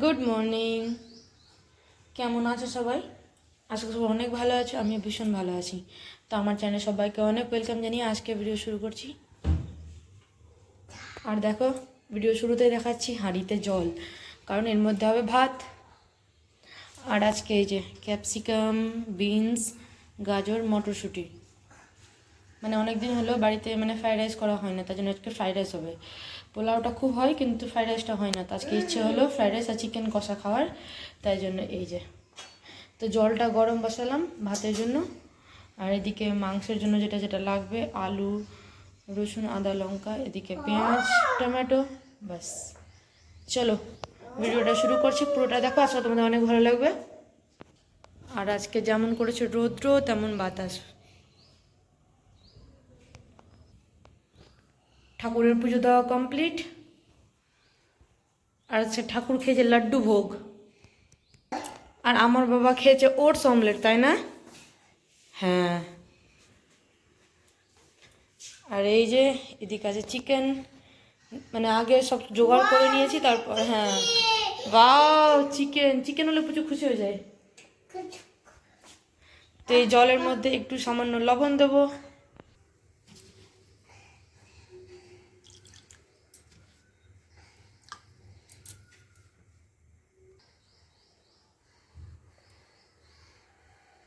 Good morning কেমন আছো সবাই? আশা করি সবাই অনেক ভালো আছো আমি ভীষণ ভালো আছি। তো আমার চ্যানেলে সবাইকে অনেক ওয়েলকাম জানিয়ে আজকে ভিডিও শুরু করছি। আর দেখো ভিডিও শুরুতেই দেখাচ্ছি হাঁড়িতে জল, কারণ এর মধ্যে হবে ভাত। আর আজকে এই যে ক্যাপসিকাম বিনস গাজর, মটরশুঁটি। মানে অনেক দিন হলো বাড়িতে মানে ফ্রাইড রাইস করা হয় না, তার জন্য আজকে ফ্রাইড রাইস হবে। পোলাওটা খুব হয়, কিন্তু ফ্রাইড রাইসটা হয় না। তো আজকে ইচ্ছে হলো ফ্রাইড রাইস আর চিকেন কষা খাওয়ার, তাই জন্য এই যে। তো জলটা গরম বসালাম ভাতের জন্য। আর এদিকে মাংসের জন্য যেটা যেটা লাগবে, আলু, রসুন, আদা, লঙ্কা, এদিকে পেঁয়াজ, টমেটো বাস চলো, ভিডিওটা শুরু করছি। পুরোটা দেখো আসলে তোমাদের অনেক ভালো লাগবে। আর আজকে যেমন করেছে রৌদ্র, তেমন বাতাস। ঠাকুরের পুজো দেওয়া কমপ্লিট আর আজকে ঠাকুর খেয়েছে লাড্ডু ভোগ। আর আমার বাবা খেয়েছে ওটস অমলেট, তাই না? হ্যাঁ। আর এই যে এদিকে আছে চিকেন মানে আগে সব জোগাড় করে নিয়েছি, তারপর হ্যাঁ। বাও চিকেন চিকেন হলে প্রচুর খুশি হয়ে যায়। তো এই জলের মধ্যে একটু সামান্য লবণ দেবো।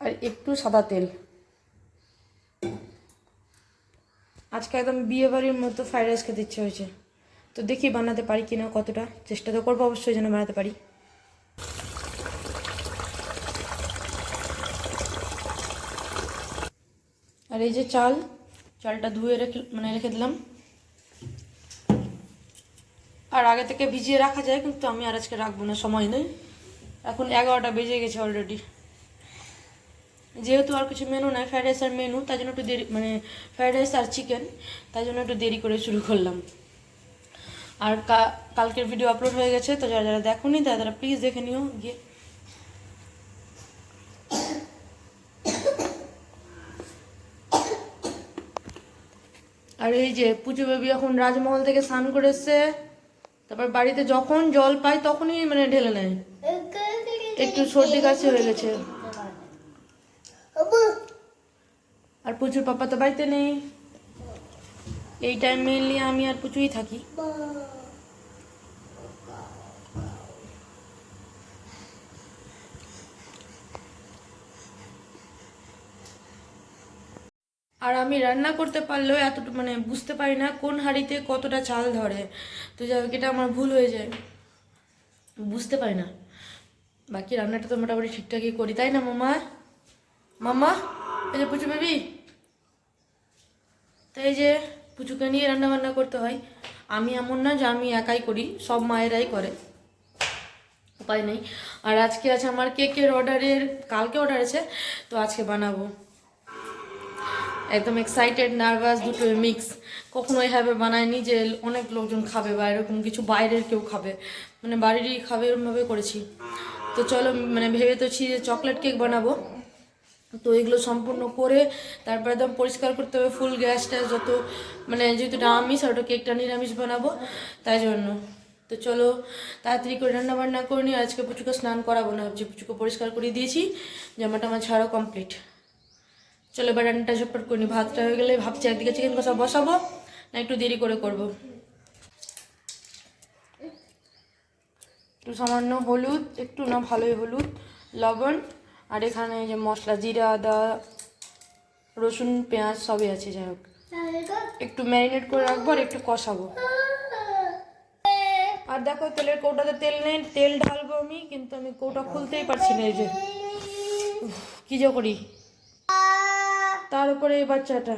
আর একটু সাদা তেল। আজকে একদম বিয়ে বাড়ির মতো ফ্রাইড রাইস খেতে ইচ্ছে হয়েছে। তো দেখি বানাতে পারি কিনা কতটা? চেষ্টা তো করব অবশ্যই যেন বানাতে পারি। আর এই যে চাল, চালটা ধুয়ে রেখে মানে রেখে দিলাম। আর আগে থেকে ভিজিয়ে রাখা যায়, কিন্তু আমি আর আজকে রাখব না, সময় নেই। এখন এগারোটা বেজে গেছে অলরেডি যেহেতু আর কিছু মেনু নাই ফ্রাইড রাইস আর মেনু তাই জন্য একটু দেরি মানে ফ্রাইড রাইস আর চিকেন তাই জন্য একটু দেরি করে শুরু করলাম। আর কালকের ভিডিও আপলোড হয়ে গেছে, তো যারা যারা দেখোনি, তারা তারা প্লিজ দেখে নিও, গিয়ে। আর এই যে পুজো বেবি এখন রাজমহল থেকে স্নান করে তারপর বাড়িতে যখন জল পায়, তখনই মানে ঢেলে নেয়। একটু সর্দি কাশি হয়ে গেছে। আর প্রচুর পাপা তো বাড়িতে নেই। এই টাইম মেনলি আমি আর প্রচুরই থাকি। আর আমি রান্না করতে পারলেও এতটুকু মানে বুঝতে পারি না কোন হাঁড়িতে কতটা চাল ধরে। তো যাই হোক, এটা আমার ভুল হয়ে যায়। বুঝতে পারি না। বাকি রান্নাটা তো মোটামুটি ঠিকঠাকই করি, তাই না, মামা? মামা, এই যে পুচু বেবি। তো এই যে পুচুকে নিয়ে রান্না বান্না করতে হয়। আমি এমন না যে আমি একাই করি, সব মায়েরাই করে। উপায় নেই। আর আজকে আছে আমার কেকের অর্ডারের, কালকে অর্ডার আছে, তো আজকে বানাবো। একদম এক্সাইটেড নার্ভাস দুটো মিক্স কখনো এইভাবে বানায়নি যে অনেক লোকজন খাবে বা এরকম কিছু বাইরের কেউ খাবে। মানে বাড়িরই খাবে এরকমভাবে করেছি। তো চলো মানে ভেবে তোছি যে চকলেট কেক বানাবো। তো এগুলো সম্পূর্ণ করে তারপরে একদম পরিষ্কার করতে হবে ফুল গ্যাসটা যত মানে যেহেতু আমিষ আর ওটা কেকটা নিরামিষ বানাবো, তাই জন্য। তো চলো, তাড়াতাড়ি করে রান্না বান্না করে নিই আজকে পুচুকে স্নান করাবো, না ভাবছি পুচুকে পরিষ্কার করে দিয়েছি, জামাটা আমার ছাড়াও কমপ্লিট চলো এবার রান্নাটা ঝটপট করে নিই, ভাতটা হয়ে গেলে ভাবছি একদিকে চিকেন কষা বসাবো, না একটু দেরি করে করব। একটু সামান্য হলুদ, একটু না ভালোই হলুদ, লবণ আর এখানে যে মশলা, জিরা, আদা, রসুন, পেঁয়াজ সবই আছে, যাই হোক। একটু ম্যারিনেট করে রাখব আর একটু কষাবো। আর দেখো, তেলের কৌটাতে তেল নেই, তেল ঢালবো আমি, কিন্তু আমি কৌটা খুলতেই পারছি না এই যে। কি যে করি। তার উপরে এই বাচ্চাটা।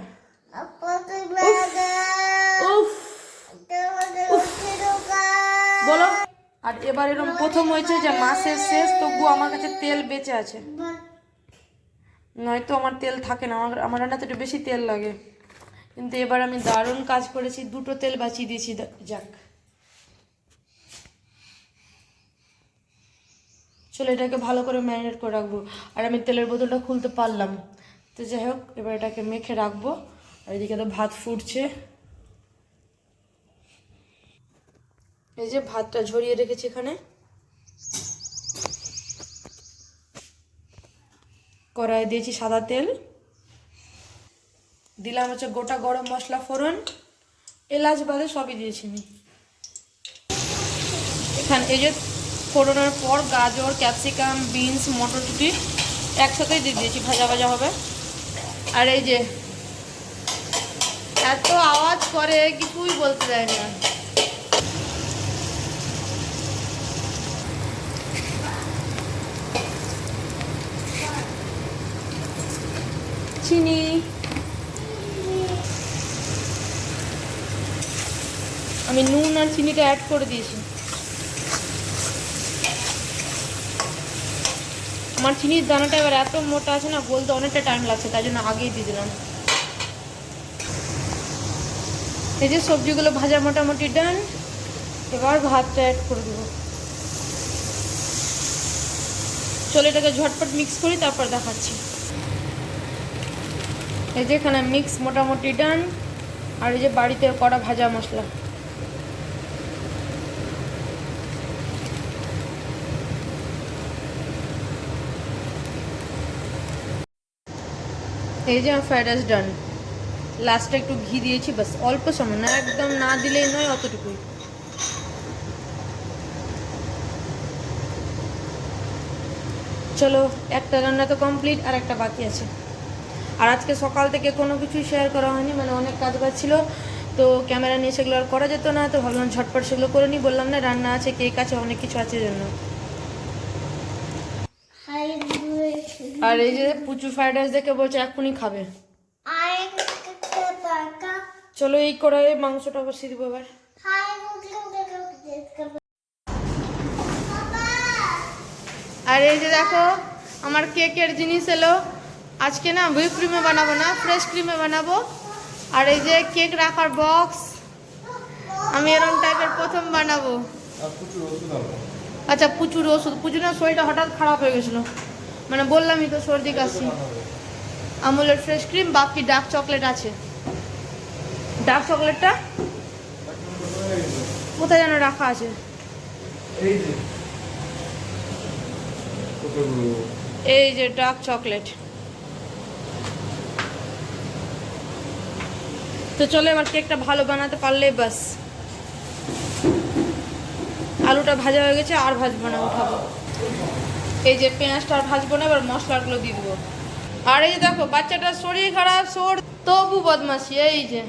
বলো। আর এবার এরকম প্রথম হয়েছে যে মাসের শেষ তবু আমার কাছে তেল বেঁচে আছে। নয়তো আমার তেল থাকে না, আমার আমার রান্নাতে একটু বেশি তেল লাগে। কিন্তু এবার আমি দারুণ কাজ করেছি, দুটো তেল বাঁচিয়ে দিয়েছি যাক। চলো এটাকে ভালো করে ম্যারিনেট করে রাখব। আর আমি তেলের বোতলটা খুলতে পারলাম। তো যাই হোক, এবার এটাকে মেখে রাখব। আর এদিকে তো ভাত ফুটছে। এই যে ভাতটা ঝরিয়ে রেখেছি এখানে। কড়াই দিয়েছি সাদা তেল। দিলাম হচ্ছে গোটা গরম মশলা ফোড়ন। এলাচ বাদে সবই দিয়েছি আমি। এখানে এই যে ফোড়নের পর গাজর, ক্যাপসিকাম, বিনস, মটরশুঁটি একসাথেই দিয়ে দিয়েছি, ভাজা ভাজা হবে। আর এই যে এত আওয়াজ করে, কিছুই বলতে দেয় না। চিনি। আমি নুন আর চিনিটা অ্যাড করে দিয়েছি। আমার চিনির দানাটা এবার এত মোটা আছে না বলতে অনেকটা টাইম লাগছে, তাই জন্য আগেই দিয়ে দিলাম। এই যে সবজিগুলো ভাজা মোটামুটি ডান এবার ভাতটা অ্যাড করে দেবো। চলো এটাকে ঝটপট মিক্স করি, তারপর দেখাচ্ছি। এই যে এখানে মিক্স মোটামুটি ডান আর এই যে বাড়িতে করা ভাজা মশলা। এই যে ফ্রাইড রাইস ডান লাস্টে একটু ঘি দিয়েছি বাস অল্প সময়, না, একদম না দিলেই নয়, অতটুকুই। চলো, একটা রান্না তো কমপ্লিট আর একটা বাকি আছে। আর আজকে সকাল থেকে কোনো কিছুই শেয়ার করা হয়নি মানে অনেক কাজ বাজ ছিল। তো ক্যামেরা নিয়ে সেগুলো আর করা যেত না তো ভাবলাম ঝটপট সেগুলো করে নিই। বললাম না রান্না আছে কেক আছে অনেক কিছু আছে জন্য। আর এই যে পুচু ফ্রাইড রাইস দেখে বলছে এখনই খাবে। চলো এই কড়াইয়ে মাংসটা বসিয়ে দিব এবার। আর এই যে দেখো আমার কেকের জিনিস এলো। আজকে না হুইপ ক্রিমে বানাবো না ফ্রেশ ক্রিমে বানাবো। আর এই যে কেক রাখার বক্স আমি এরকম টাইপের প্রথম বানাবো। আচ্ছা প্রচুর ওষুধ। প্রচুর না শরীরটা হঠাৎ খারাপ হয়ে গেছিল। মানে বললামই তো সর্দি কাশি। আমুলের ফ্রেশ ক্রিম বাকি ডার্ক চকলেট আছে। ডার্ক চকলেটটা কোথায় যেন রাখা আছে। এই যে। কতগুলো? এই যে ডার্ক চকলেট তো চলো এবার কেকটা ভালো বানাতে পারলে বাস। আলুটা ভাজা হয়ে গেছে, আর ভাজবো না, উঠাবো। এই যে পেঁয়াজটা আর ভাজবো না, এবার মশলাগুলো দিয়ে দেবো। আর এই যে দেখো, বাচ্চাটার শরীর খারাপ সোর তবু বদমাসি এই যে।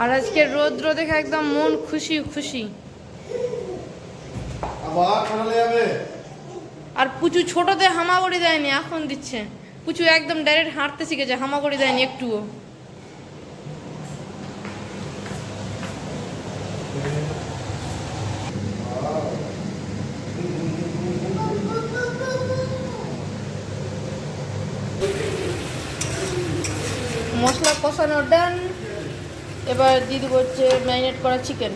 আর আজকে রৌদ্র দেখে একদম মন খুশি খুশি। আবার যাবে। আর পুচু ছোটতে হামাগুড়ি দেয়নি, এখন দিচ্ছে। পুচু একদম ডাইরেক্ট হাঁটতে শিখেছে হামাগুড়ি দেয়নি একটুও। মশলা কষানো ডান এবার দিয়ে দেবো হচ্ছে ম্যারিনেট করা চিকেন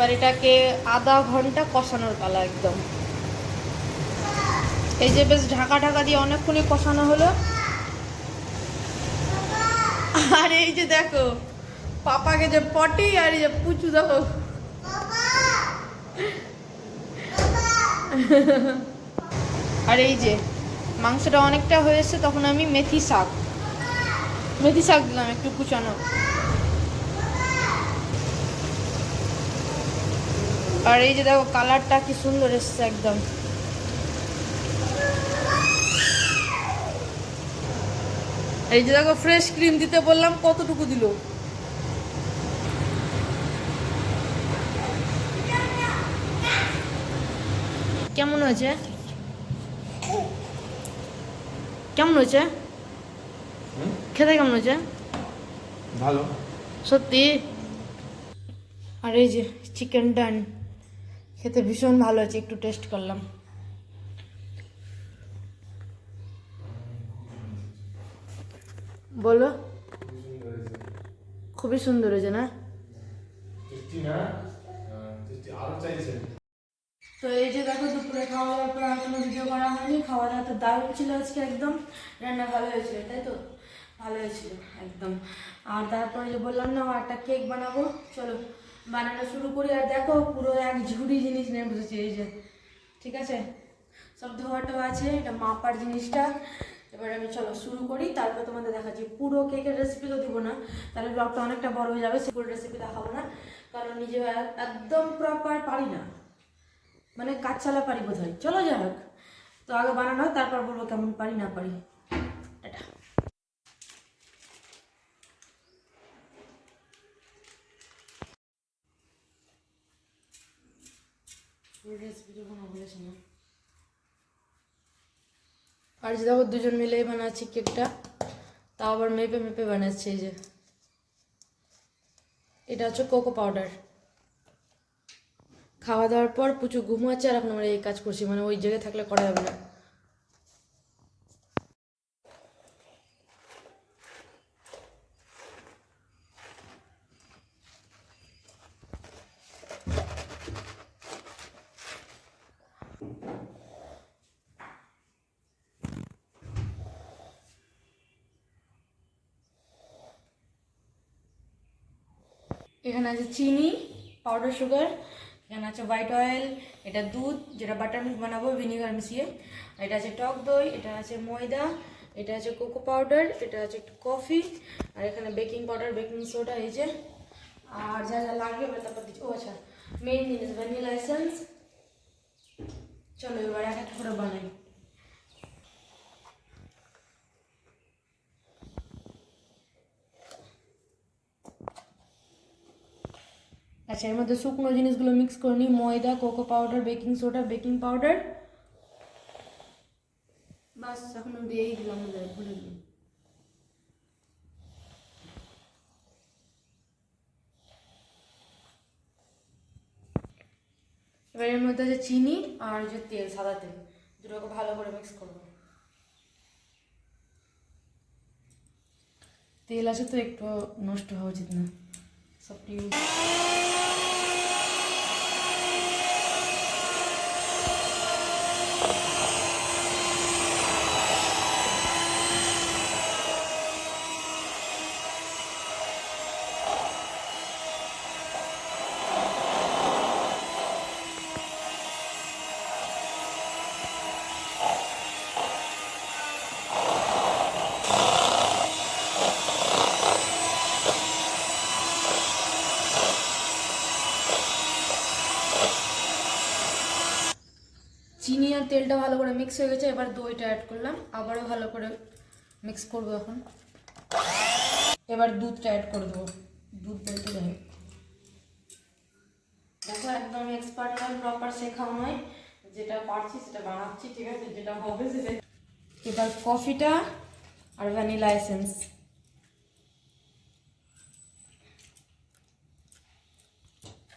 এবার এটাকে আধা ঘণ্টা কষানোর পালা একদম। এই যে বেশ ঢাকা ঢাকা দিয়ে অনেকক্ষণই কষানো হলো। আর এই যে দেখো, পাপাকে যে পটি আর এই যে পুচু দেখো। আর এই যে মাংসটা অনেকটা হয়েছে তখন আমি মেথি শাক। মেথি শাক দিলাম একটু কুচানো। আর এই যে দেখো কালারটা কি সুন্দর এসছে একদম। এই যে দেখো ফ্রেশ ক্রিম দিতে বললাম কতটুকু দিল? কেমন হয়েছে? কেমন হয়েছে? খেতে কেমন হয়েছে? ভালো। সত্যি? আর এই যে চিকেন ডান খেতে ভীষণ ভালো আছে একটু টেস্ট করলাম। বলো। খুবই সুন্দর হয়েছে না? তো এই যে দেখো দুপুরে খাওয়া দাওয়ার পর আর কোনো ভিডিও করা হয়নি। খাওয়া দাওয়া তো দারুণ ছিল আজকে একদম। রান্না ভালো হয়েছিল তাই তো? ভালো হয়েছিল একদম। আর তারপরে যে বললাম না একটা কেক বানাবো। চলো। বানানো শুরু করি আর দেখো পুরো এক ঝুড়ি জিনিস নিয়ে বসেছি, এই যে। ঠিক আছে? সব ধোয়াটো আছে, এটা মাপার জিনিসটা। এবার আমি চলো শুরু করি, তারপর তোমাদের দেখাচ্ছি। পুরো কেকের রেসিপি তো দিব না, তাহলে ব্লগটা অনেকটা বড় হয়ে যাবে সে পুরো রেসিপি দেখাবো না। কারণ নিজে একদম প্রপার পারি না। মানে কাজ চালা পারি বোধ হয় চলো যাই হোক। তো আগে বানানো তারপর বলব কেমন পারি, না পারি। টাটা। আর যে দেখো দুজন মিলেই বানাচ্ছি কেকটা, তাও আবার মেপে মেপে বানাচ্ছি এই যে। এটা হচ্ছে কোকো পাউডার খাওয়া দাওয়ার পর প্রচুর ঘুমাচ্ছে আর এখন আমরা এই কাজ করছি মানে ওই জায়গায় থাকলে করা যাবে না। এখানে আছে চিনি পাউডার সুগার এখানে আছে হোয়াইট অয়েল এটা দুধ, যেটা বাটার মিল্ক বানাবো ভিনিগার মিশিয়ে। এটা আছে টক দই, এটা আছে ময়দা, এটা আছে কোকো পাউডার এটা আছে একটু কফি আর এখানে বেকিং পাউডার বেকিং সোডা এই যে। আর যা যা লাগবে তারপর দিচ্ছি ও আচ্ছা মেইন জিনিস ভ্যানিলা এসেন্স চলো এবার এক এক করে বানাই। আচ্ছা এর মধ্যে শুকনো জিনিসগুলো মিক্স করে নিই। ময়দা cocoa powder baking soda baking powder বাস, এখন দিয়েই দিলাম ভুলে এবার এর মধ্যে আছে চিনি আর যে তেল, সাদা তেল, দুটোকে ভালো করে মিক্স করব। তেল আছে তো, একটু নষ্ট হওয়া উচিত না। ইউজ চিনি আর তেলটা ভালো করে মিক্স হয়ে গেছে এবার দইটা অ্যাড করলাম। আবারও ভালো করে মিক্স করব এখন। এবার দুধটা অ্যাড করে দেবো। দুধ বলতে যাই। দেখো একদম এক্সপার্ট নয় প্রপার শেখাও নয়। যেটা পারছি সেটা বানাচ্ছি ঠিক আছে? যেটা হবে সেটা এবার কফিটা আর ভ্যানিলা এসেন্স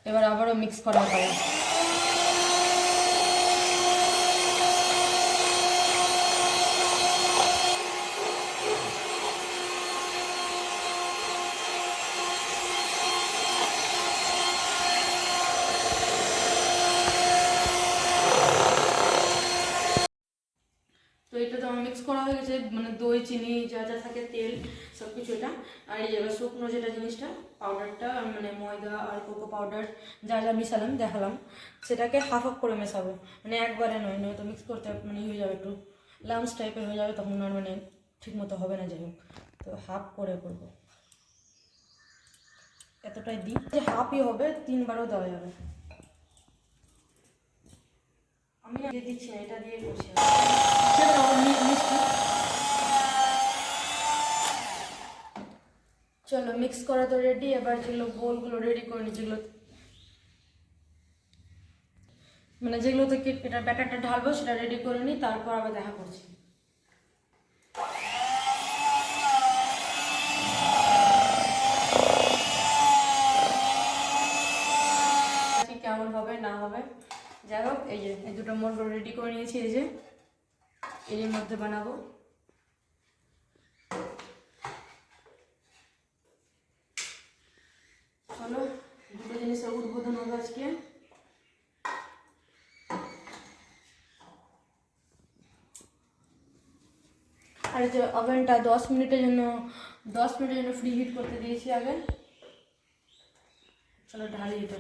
এবার আবারও মিক্স করা হবে তো এটা তো আমার মিক্স করা হয়ে গেছে মানে দই চিনি যা যা থাকে তেল সব কিছু এটা। আর এই এবার শুকনো যেটা জিনিসটা পাউডারটা মানে ময়দা আর কোকো পাউডার যা যা মিশালাম, দেখালাম, সেটাকে হাফ হাফ করে মেশাবো। মানে একবারে নয়, নয়তো মিক্স করতে মানে হয়ে যাবে একটু লামস টাইপের হয়ে যাবে, তখন আর মানে ঠিক মতো হবে না, যাই হোক। তো হাফ করে করব। এতটাই দিই। যে হাফই হবে, তিনবারও দেওয়া যাবে। আমি দিচ্ছি না, এটা দিয়ে করছি সেটা আবার মি- মিষ্টি চলো মিক্স করা তো রেডি এবার যেগুলো বোলগুলো রেডি করে নিই যেগুলো মানে যেগুলো থেকে এটা ব্যাটারটা ঢালবো, সেটা রেডি করে নিই তারপর আবার দেখা করছি। কেমন হবে, না হবে? যাই হোক, এই যে, এই দুটো মোট রেডি করে নিয়েছি, এই যে এর মধ্যে বানাবো। দুটো জিনিসের উদ্বোধন হবে আজকে। আর যে ওভেনটা দশ মিনিটের জন্য, দশ মিনিটের জন্য ফ্রি হিট করতে দিয়েছি আগে। চলো ঢালি এটা।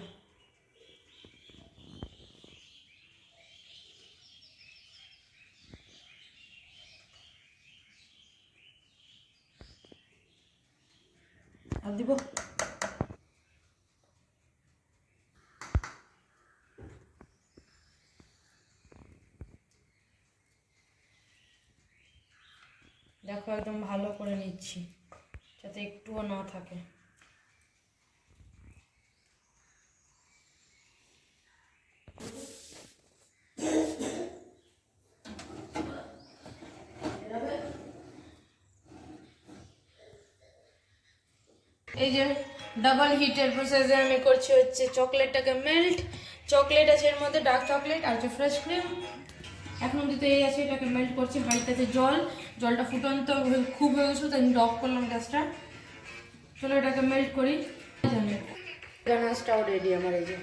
দেখো, একদম ভালো করে নিচ্ছি, যাতে একটুও না থাকে। এই যে ডাবল হিটের প্রসেসে আমি করছি হচ্ছে চকলেটটাকে মেল্ট চকলেট আছে এর মধ্যে ডার্ক চকলেট আর যে ফ্রেশ ক্রিম এখন অব্দি তো এই আছে এটাকে মেল্ট করছি হাঁড়িটাতে জল জলটা ফুটন্ত খুব হয়ে গেছিল তাই আমি অফ করলাম গ্যাসটা। চলো এটাকে মেল্ট করি। গানাসটাও রেডি আমার এই যে।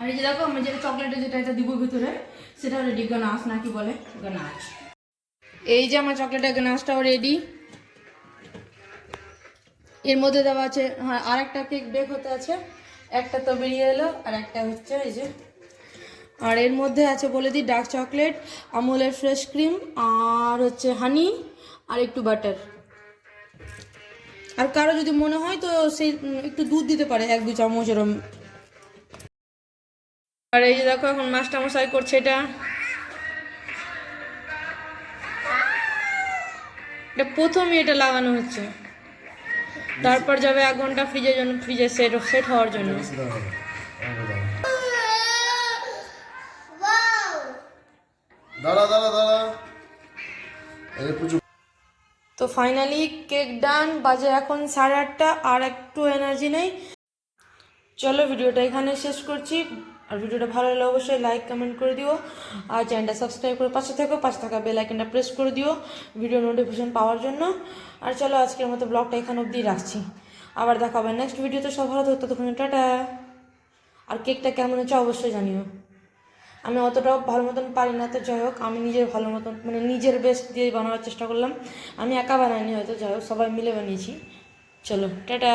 আর এই যে দেখো আমি যেটা চকলেটের যেটা এটা দিব ভিতরে সেটাও রেডি গানাস নাকি বলে? গানাস। এই যে আমার চকলেটের গানাসটাও রেডি এর মধ্যে দেওয়া আছে হ্যাঁ আর একটা কেক বেক হতে আছে। একটা তো বেরিয়ে এলো, আর একটা হচ্ছে এই যে। আর এর মধ্যে আছে বলে দিই ডার্ক চকলেট আমুলের ফ্রেশ ক্রিম আর হচ্ছে হানি আর একটু বাটার আর কারও যদি মনে হয় তো সেই একটু দুধ দিতে পারে, এক দু চামচ এরম। আর এই যে দেখো এখন মাস্টার মশাই করছে এটা। এটা প্রথমে এটা লাগানো হচ্ছে। তারপর যাবে এক ঘণ্টা ফ্রিজের জন্য ফ্রিজে সেট সেট হওয়ার জন্য। দাঁড়া দাঁড়া দাঁড়া। তো ফাইনালি কেক ডান বাজে এখন সাড়ে আটটা আর একটু এনার্জি নেই। চলো ভিডিওটা এখানে শেষ করছি। আর ভিডিওটা ভালো লাগলে অবশ্যই লাইক কমেন্ট করে দিও। আর চ্যানেলটা সাবস্ক্রাইব করে পাশে থেকো, পাশে থাকা বেল আইকনটা প্রেস করে দিও ভিডিও নোটিফিকেশন পাওয়ার জন্য। আর চলো আজকের মতো ব্লগটা এখানে অবধি রাখছি। আবার দেখা হবে নেক্সট ভিডিওতে সব ভালো থাকতো তখন টাটা। আর কেকটা কেমন হচ্ছে অবশ্যই জানিও। আমি অতটাও ভালো মতন পারি না, তো যাই হোক, আমি নিজের ভালো মতন মানে নিজের বেস্ট দিয়ে বানানোর চেষ্টা করলাম। আমি একা বানাইনি হয়তো, যাই হোক, সবাই মিলে বানিয়েছি। চলো, টাটা।